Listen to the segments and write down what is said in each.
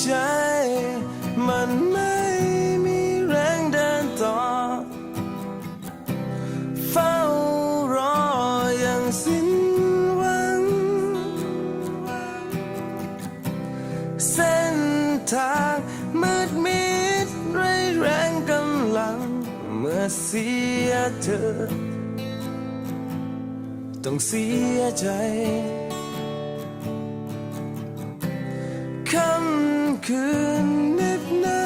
ใจ มันไม่มีแรงเดินต่อ เฝ้ารออย่างสิ้นหวัง เส้นทางมืดมิดไรแรงกำลัง เมื่อเสียเธอ ต้องเสียใจคำ คืนเหน็บหนา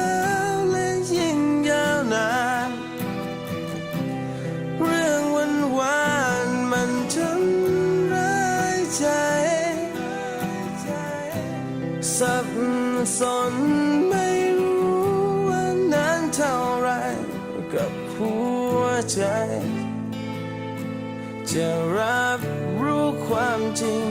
วและยิ่งยาวนาน เรื่องวันวานมันทำร้ายใจ สับสนไม่รู้ว่านานเท่าไรกับหัวใจ จะรับรู้ความจริง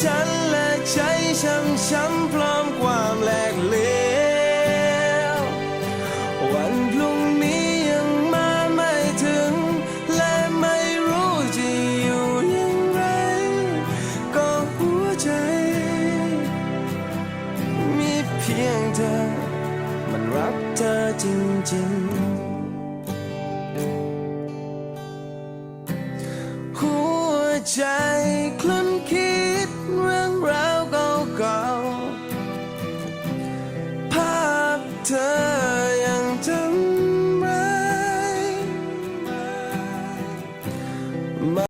ฉันและใจช้ำช้ำพร้อมความแหลกเหลว วันพรุ่งนี้ยังมาไม่ถึง และไม่รู้จะอยู่อย่างไร ก็หัวใจ มีเพียงเธอ มันรักเธอจริงๆหัวใจ to